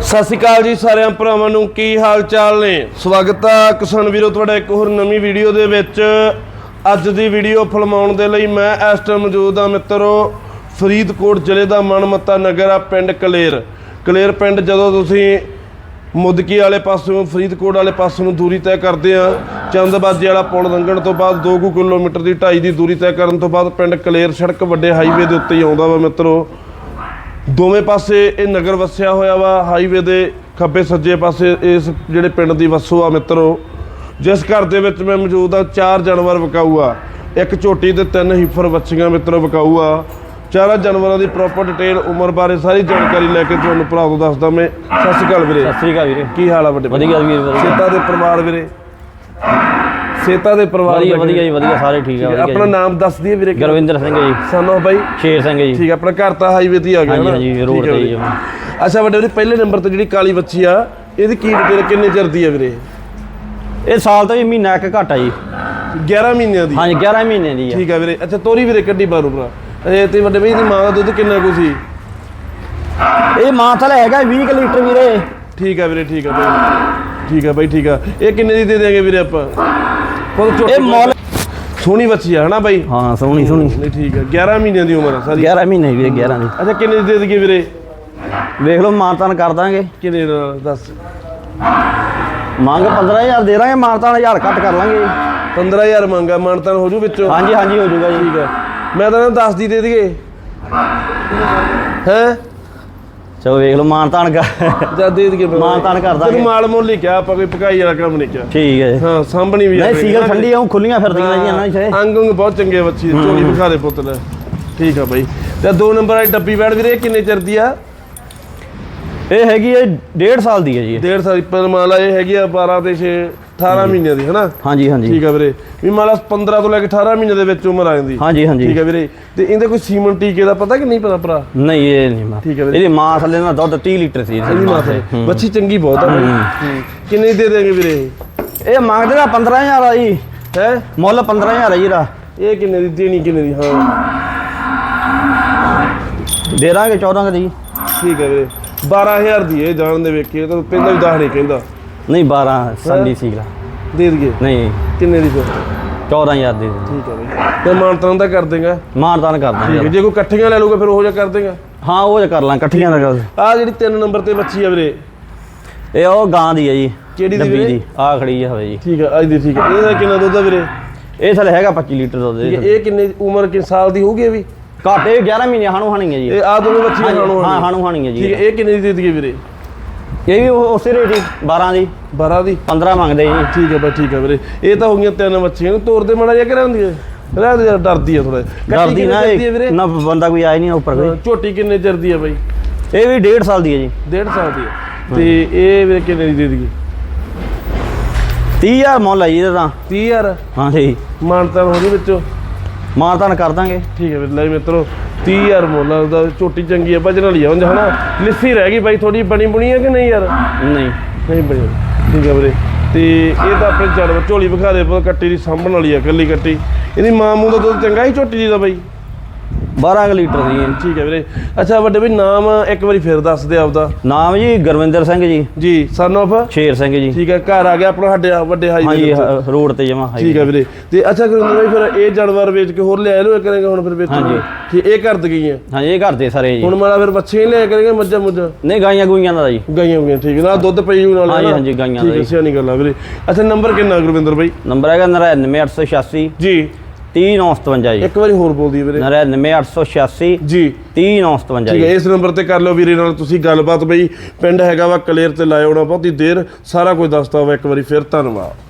ਸਤਿ ਸ਼੍ਰੀ ਅਕਾਲ ਜੀ ਸਾਰਿਆਂ ਭਰਾਵਾਂ ਨੂੰ, ਕੀ ਹਾਲ ਚਾਲ ਨੇ? ਸਵਾਗਤ ਆ ਕਿਸਾਨ ਵੀਰੋ, ਤੁਹਾਡਾ ਇੱਕ ਹੋਰ ਨਵੀਂ ਵੀਡੀਓ ਦੇ ਵਿੱਚ। ਅੱਜ ਦੀ ਵੀਡੀਓ ਫਿਲਮਾਉਣ ਦੇ ਲਈ ਮੈਂ ਇਸ ਟਾਈਮ ਮੌਜੂਦ ਹਾਂ ਮਿੱਤਰੋ, ਫਰੀਦਕੋਟ ਜ਼ਿਲ੍ਹੇ ਦਾ ਮਨਮੱਤਾ ਨਗਰ ਆ, ਪਿੰਡ ਕਲੇਰ। ਕਲੇਰ ਪਿੰਡ ਜਦੋਂ ਤੁਸੀਂ ਮੁਦਕੀ ਵਾਲੇ ਪਾਸੋਂ, ਫਰੀਦਕੋਟ ਵਾਲੇ ਪਾਸੋਂ ਨੂੰ ਦੂਰੀ ਤੈਅ ਕਰਦੇ ਆ, ਚੰਦਬਾਜੀ ਵਾਲਾ ਪੁਲ ਲੰਘਣ ਤੋਂ ਬਾਅਦ 2 ਕਿਲੋਮੀਟਰ ਦੀ ਢਾਈ ਦੀ ਦੂਰੀ ਤੈਅ ਕਰਨ ਤੋਂ ਬਾਅਦ ਪਿੰਡ ਕਲੇਰ ਸੜਕ ਵੱਡੇ ਹਾਈਵੇ ਦੇ ਉੱਤੇ ਹੀ ਆਉਂਦਾ ਵਾ ਮਿੱਤਰੋ। ਦੋਵੇਂ ਪਾਸੇ ਇਹ ਨਗਰ ਵਸਿਆ ਹੋਇਆ ਵਾ ਹਾਈਵੇ ਦੇ ਖੱਬੇ ਸੱਜੇ ਪਾਸੇ ਇਸ ਜਿਹੜੇ ਪਿੰਡ ਦੀ ਵਸੋਂ ਆ ਮਿੱਤਰੋ। ਜਿਸ ਘਰ ਦੇ ਵਿੱਚ ਮੈਂ ਮੌਜੂਦ ਆ ਚਾਰ ਜਾਨਵਰ ਵਿਕਾਊ ਆ ਇੱਕ ਝੋਟੀ ਤੇ ਤਿੰਨ ਹੀਫਰ ਬੱਚੀਆਂ ਮਿੱਤਰੋ ਵਿਕਾਊ ਆ ਚਾਰਾਂ ਜਾਨਵਰਾਂ ਦੀ ਪ੍ਰੋਪਰ ਡਿਟੇਲ ਉਮਰ ਬਾਰੇ ਸਾਰੀ ਜਾਣਕਾਰੀ ਲੈ ਕੇ ਤੁਹਾਨੂੰ ਭਰਾ ਤੋਂ ਦੱਸਦਾ ਮੈਂ। ਸਤਿ ਸ਼੍ਰੀ ਅਕਾਲ ਵੀਰੇ। ਸਤਿ ਸ੍ਰੀ ਅਕਾਲ ਵੀਰੇ। ਕੀ ਹਾਲ ਆ ਵੱਡੇ? ਵਧੀਆ ਵੀਰ ਵਧੀਆ। ਸੇਤਾ ਦੇ ਪਰਿਵਾਰ ਵੀਰੇ। ਸੇਤਾ ਦੇ ਪਰਿਵਾਰ ਵਧੀਆ ਵਧੀਆ ਜੀ ਵਧੀਆ ਸਾਰੇ ਠੀਕ ਆ ਆਪਣਾ ਜੀ। ਨਾਮ ਦੱਸ ਦਈਏ ਵੀਰੇ। ਗੁਰਵਿੰਦਰ ਸਿੰਘ ਜੀ। ਸਾਨੂੰ ਬਾਈ। ਸ਼ੇਰ ਸਿੰਘ ਜੀ। ਠੀਕ ਆਪਣਾ ਘਰ ਤਾਂ ਹਾਈਵੇ ਤੇ ਹੀ ਆ ਗਿਆ? ਹਾਂਜੀ, ਠੀਕ ਰੋਡ ਹੈ ਤੇ ਹੀ। ਆ। ਅੱਛਾ ਵੱਡੇ ਵੀਰੇ ਪਹਿਲੇ ਨੰਬਰ ਤੇ ਜਿਹੜੀ ਕਾਲੀ ਬੱਚੀ ਆ ਇਹਦੀ ਕੀ ਡਿਟੇਲ ਕਿੰਨੇ ਚਿਰ ਦੀ ਆ ਵੀਰੇ? ਇਹ ਸਾਲ ਤੋਂ ਜੀ ਮਹੀਨਾ ਇੱਕ ਘੱਟ ਜੀ। 11 ਮਹੀਨਿਆਂ ਦੀ? ਹਾਂਜੀ 11 ਮਹੀਨੇ ਦੀ ਆ। ਠੀਕ ਆ ਵੀਰੇ। ਅੱਛਾ ਤੋਰੀ ਵੀਰੇ ਕੱਢੀ ਬਾਰੂ ਭਰਾ। ਇਹ ਤੇ ਵੱਡੇ ਬਈ ਦੀ ਮਾਂ ਦਾ ਦੁੱਧ ਕਿੰਨਾ ਕੁ ਸੀ? ਇਹ ਮਾਂ ਥਲੇ ਹੈਗਾ 20 ਕੁ ਲੀਟਰ ਵੀਰੇ। ਠੀਕ ਆ ਵੀਰੇ ਠੀਕ ਆ ਬਾਈ ਠੀਕ ਆ ਬਾਈ ਠੀਕ ਆ। ਇਹ ਕਿੰਨੇ ਦੀ ਦੇ ਦੇਾਂਗੇ ਵੀਰੇ ਆਪਾਂ? ਖੁਦ ਝੋਟੀ ਇਹ ਮੁੱਲ- ਸੋਹਣੀ ਬੱਚੀ ਆ ਹਨਾ ਬਾਈ? ਹਾਂ ਸੋਹਣੀ ਸੋਹਣੀ। ਨਹੀਂ ਠੀਕ ਆ। 11 ਮਹੀਨਿਆਂ ਦੀ ਉਮਰ ਆ ਸਾਰੀ। 11 ਮਹੀਨੇ ਵੀਰੇ 11 ਦੀ। ਅੱਛਾ ਕਿੰਨੇ ਦੀ ਦੇ ਦਈਏ ਵੀਰੇ? ਵੇਖ ਲਓ ਮਾਨਤਾਨ ਕਰ ਦਾਂਗੇ। ਕਿੰਨੇ ਦਾ? ਦੱਸ। ਮੰਗ 15000 ਦੇ ਦਾਂਗੇ ਮਾਨਤਾਨ 1000 ਘੱਟ ਕਰ ਲਾਂਗੇ 15000 ਮੰਗਾ ਮਾਨਤਾਨ ਹੋ ਜੂ ਵਿੱਚੋਂ? ਹਾਂਜੀ ਹਾਂਜੀ ਹੋ ਜਾਊਗਾ ਜੀ। ਠੀਕ ਹੈ ਮੈਂ ਤਾਂ 10 ਦੀ ਦੇ ਦਈਏ। ਹੈ? ਚਲੋ ਵੇਖ ਲਓ ਮਾਨਤਾਨ ਕਰ ਜਾਂ ਦੇ ਦਈਏ ਫਿਰ। ਮਾਨਤਾਨ ਕਰ ਦਾਂਗੇ। ਤੈਨੂੰ ਮਾਲ ਮੁੱਲ ਹੀ ਕਿਹਾ ਆਪਾਂ ਕੋਈ ਪਕਾਈ ਵਾਲਾ ਕੰਮ ਨਹੀਂ ਕਿਹਾ ਠੀਕ ਹੈ। ਹਾਂ ਸਾਂਭਣੀ ਵੀ ਨਹੀਂ ਸੀਗਲ। ਠੰਡੀ ਆ ਖੁੱਲੀਆਂ ਫਿਰਦੀਆਂ ਜੀ ਨਾ ਇੱਥੇ ਅੰਗ ਅੰਗ ਬਹੁਤ ਚੰਗੇ ਬੱਚੀ ਦੇ, ਝੋਲੀ ਵਿਖਾ ਦੇ ਪੁੱਤ ਲੈ ਠੀਕ ਆ ਬਾਈ ਤੇ ਦੋ ਨੰਬਰ ਵਾਲੀ ਡੱਬੀ ਬੈਠ ਵੀਰੇ ਕਿੰਨੇ ਚਿਰ ਦੀ ਆ ਇਹ ਹੈਗੀ ਹੈ 1.5 ਸਾਲ ਦੀ ਹੈ ਜੀ ਇਹ। ਡੇਢ ਸਾਲ ਪਰ ਮਾਲਾ ਇਹ ਹੈਗੀ ਆ 12 ਤੇ 6 18 ਮਹੀਨਿਆਂ ਦੀ ਹਨਾ? ਹਾਂਜੀ ਹਾਂਜੀ। ਠੀਕ ਆ ਵੀਰੇ। ਵੀ ਮਾਲਾ 15 ਤੋਂ ਲੈ ਕੇ 18 ਮਹੀਨੇ ਦੇ ਵਿੱਚ ਉਮਰ ਆ ਜਾਂਦੀ। ਹਾਂਜੀ ਹਾਂਜੀ। ਠੀਕ ਆ ਵੀਰੇ। ਤੇ ਇਹਦੇ ਕੋਈ ਸੀਮਨ ਟੀਕੇ ਦਾ ਪਤਾ ਕਿ ਨਹੀਂ ਪਤਾ ਭਰਾ? ਨਹੀਂ ਇਹ ਨਹੀਂ ਮਾਂ ਠੀਕ ਹੈ ਵੀਰੇ। ਇਹਦੀ ਮਾਂ ਥੱਲੇ ਨਾ ਦੁੱਧ 30 ਲੀਟਰ ਸੀ। ਇਹਦੀ ਮਾਂ ਥੱਲੇ। ਬੱਚੀ ਚੰਗੀ ਬਹੁਤ ਆ ਬਾਈ। ਕਿੰਨੇ ਦੀ ਦੇਂਗੇ ਵੀਰੇ ਇਹ? ਮੰਗਦੇ ਦਾ 15000 ਆ ਜੀ। ਹੈ? ਮੁੱਲ 15000 ਆ ਜੀ ਇਹਦਾ। ਇਹ ਕਿੰਨੇ ਦੀ ਦੇਣੀ ਕਿੰਨੇ ਦੀ? ਹਾਂ। ਦੇ ਦਾਂਗੇ 14 ਕੁ ਦੀ। ਠੀਕ ਹੈ ਵੀਰੇ। 12000 ਦੀ ਇਹ ਜਾਣ ਦੇ ਵੇਖੇ ਤਾਂ ਪਹਿਲਾਂ ਵੀ 10 ਨਹੀਂ ਕਹਿੰਦਾ। ਨਹੀਂ 12 ਸੰਦੀ ਸੀਗਾ ਦੇ ਦਈਏ? ਨਹੀਂ। ਕਿੰਨੇ ਦੀ ਫਿਰ? 14000 ਦੇ ਦੇ। ਠੀਕ ਹੈ ਬਈ। ਤੇ ਮਾਨਤਾਨ ਦਾ ਕਰ ਦੇਗਾ। ਮਾਨਤਾਨ ਕਰ ਠੀਕ ਹੈ ਦਾਂਗੇ ਜੇ ਕੋਈ ਇਕੱਠੀਆਂ ਲੈ ਲਊਗਾ ਫਿਰ ਉਹ ਜਿਹਾ ਕਰ ਦੇਗਾ। ਹਾਂ ਉਹ ਕਰ ਲਾਂ ਇਕੱਠੀਆਂ ਦਾ ਗੱਲ ਆ ਜਿਹੜੀ 3 ਨੰਬਰ ਤੇ ਬੱਚੀ ਆ ਵੀਰੇ। ਇਹ ਉਹ ਗਾਂ ਦੀ ਹੈ ਜੀ ਕਿਹੜੀ ਦੀ ਵੀਰੇ? ਆ ਖੜੀ ਹੈ ਹੋਵੇ ਜੀ। ਠੀਕ ਹੈ ਅੱਜ ਦੀ ਠੀਕ ਹੈ ਇਹਦਾ ਕਿੰਨਾ ਦੁੱਧ ਆ ਵੀਰੇ? ਇਹ ਥਲੇ ਹੈਗਾ 25 ਲੀਟਰ ਦੁੱਧ ਇਹ ਹੈ, ਕਿੰਨੇ ਉਮਰ ਕਿੰਨੇ ਸਾਲ ਦੀ ਹੋਊਗੀ ਇਹ ਵੀ? ਘੱਟ ਇਹ 11 ਮਹੀਨੇ ਹਾਣੂ ਹਾਣੀ ਹੈ ਜੀ। ਇਹ ਆ ਦੋਵੇਂ ਬੱਚੀਆਂ ਹਾਂਜੀ, ਖਾਣੋ ਹਾਂ ਹਾਣੂ ਹਾਣੀ ਹੈ ਠੀਕ ਜੀ ਹੈ ਇਹ ਕਿੰਨੇ ਦੀ ਦੇ ਦਈਏ ਵੀਰੇ? ਇਹ ਵੀ ਉਹ- ਉਸੇ ਰੇਟ ਹੀ 12 ਦੀ। 12 ਦੀ? 15 ਮੰਗਦੇ ਜੀ ਠੀਕ ਹੈ ਬਈ ਠੀਕ ਹੈ ਵੀਰੇ। ਇਹ ਤਾਂ ਹੋ ਗਈਆਂ ਤਿੰਨ ਨੂੰ ਤੋਰਦੇ ਮਾੜਾ ਜਿਹਾ ਕਿ ਹੁੰਦੀ ਹੈ? ਰਹਿ ਦੇ ਡਰਦੀ ਆ ਥੋੜਾ ਡਰਦੀ ਨਾ ਇਹ ਨਾ ਬੰਦਾ ਕੋਈ ਆਇਆ ਨਹੀਂ ਉੱਪਰ ਕੋਈ। ਝੋਟੀ ਕਿੰਨੇ ਚਿਰ ਦੀ ਆ ਬਈ? ਇਹ ਵੀ 1.5 ਸਾਲ ਦੀ ਹੈ ਜੀ। 1.5 ਸਾਲ ਦੀ ਆ ਤੇ ਇਹ ਵੀਰੇ ਕਿੰਨੇ ਦੀ ਦੇ ਦਈਏ? 30000 ਮੁੱਲ ਆ ਜੀ ਇਹਦਾ ਤਾਂ। 30000 ਹਾਂ ਜੀ। ਮਾਨਤਾਨ ਹੋ ਜੂ ਵਿੱਚੋਂ? ਮਾਨਤਾਨ ਕਰ ਦਾਂਗੇ। ਠੀਕ ਹੈ ਵੀਰੇ ਲੈ ਮਿੱਤਰੋ। 30000 ਮੁੱਲ ਦਾ ਝੋਟੀ ਚੰਗੀ ਆ ਭਜਣ ਵਾਲੀ ਆ ਉਂਝ ਹਨਾ? ਲਿੱਸੀ ਰਹਿ ਗਈ ਬਾਈ ਥੋੜੀ ਬਣੀ ਬੁਣੀ ਆ ਕਿ ਨਹੀਂ ਯਾਰ? ਨਹੀਂ। ਨਹੀਂ ਬਣੀ। ਠੀਕ ਹੈ ਵੀਰੇ। ਤੇ ਇਹ ਤਾਂ ਆਪਣੇ ਜਾਨਵਰ ਝੋਲੀ ਵਿਖਾ ਦੇ ਪਰ ਕੱਟੀ ਦੀ ਸਾਂਭਣ ਵਾਲੀ ਆ ਕੱਲੀ ਕੱਟੀ। ਇਹਦੀ ਮਾਂ ਮੂੰਹ ਦਾ ਦੁੱਧ ਚੰਗਾ ਹੀ ਝੋਟੀ ਦੀ ਦਾ ਬਾਈ? 12 ਕੁ ਲੀਟਰ ਦੀ ਹੈ। ਠੀਕ ਹੈ ਵੀਰੇ। ਅੱਛਾ ਵੱਡੇ ਵੀ ਨਾਮ ਇੱਕ ਵਾਰੀ ਫਿਰ ਦੱਸ ਦੇ ਆਪਦਾ। ਨਾਮ ਜੀ ਗੁਰਵਿੰਦਰ ਸਿੰਘ ਜੀ। ਜੀ ਸਨ ਆਫ ਸ਼ੇਰ ਸਿੰਘ ਜੀ। ਠੀਕ ਹੈ ਘਰ ਆ ਗਿਆ ਆਪਣਾ ਸਾਡੇ ਵੱਡੇ ਹਾਈ ਹਾਂਜੀ ਹ- ਰੋਡ ਤੇ ਜਮਾ ਠੀਕ ਹੈ ਵੀਰੇ। ਤੇ ਅੱਛਾ ਗੁਰਿੰਦਰ ਭਾਈ ਫਿਰ ਇਹ ਜਾਨਵਰ ਵੇਚ ਕੇ ਹੋਰ ਲਿਆ ਲੋ ਕਰਾਂਗੇ ਹੁਣ ਫਿਰ ਵੇਚੋ ਹਾਂਜੀ। ਠੀਕ ਇਹ ਕਰ ਗਈਆਂ ਹਾਂਜੀ ਇਹ ਘਰ ਦੇ ਸਾਰੇ ਜੀ। ਹੁਣ ਮਾਲਾ ਫਿਰ ਬੱਚੇ ਲਿਆ ਕਰਾਂਗੇ ਮੱਝਾਂ ਮੁੱਝਾਂ? ਨਹੀਂ ਗਾਈਆਂ ਗੁਈਆਂ ਦਾ ਜੀ। ਗਾਈਆਂ ਗਈਆਂ ਠੀਕ ਨਾਲ ਦੁੱਧ ਪਈ ਜੂ ਨਾਲ ਹਾਂਜੀ? ਹਾਂਜੀ, ਗਾਈਆਂ ਠੀਕ ਦਾ ਹੈ ਜੀ। ਸਿਆਣੀ ਗੱਲ ਆ ਵੀਰੇ। ਅੱਛਾ ਨੰਬਰ ਕਿੰਨਾ ਗੁਰਵਿੰਦਰ ਭਾਈ ਨੰਬਰ ਹੈਗਾ 99886 ਜੀ। 30957 ਜੀ। ਇੱਕ ਵਾਰੀ ਹੋਰ ਬੋਲ ਦਈਏ ਵੀਰੇ। 99886 ਜੀ। 30957 ਠੀਕ ਹੈ ਇਸ ਨੰਬਰ ਤੇ ਕਰ ਲਿਓ ਵੀਰੇ ਨਾਲ ਤੁਸੀਂ ਗੱਲਬਾਤ ਬਈ। ਪਿੰਡ ਹੈਗਾ ਵਾ ਕਲੇਰ ਤੇ ਲਾਇਓ ਨਾ ਬਹੁਤੀ ਦੇਰ। ਸਾਰਾ ਕੁਝ ਦੱਸਦਾ ਵਾ ਇੱਕ ਵਾਰੀ ਫਿਰ ਧੰਨਵਾਦ।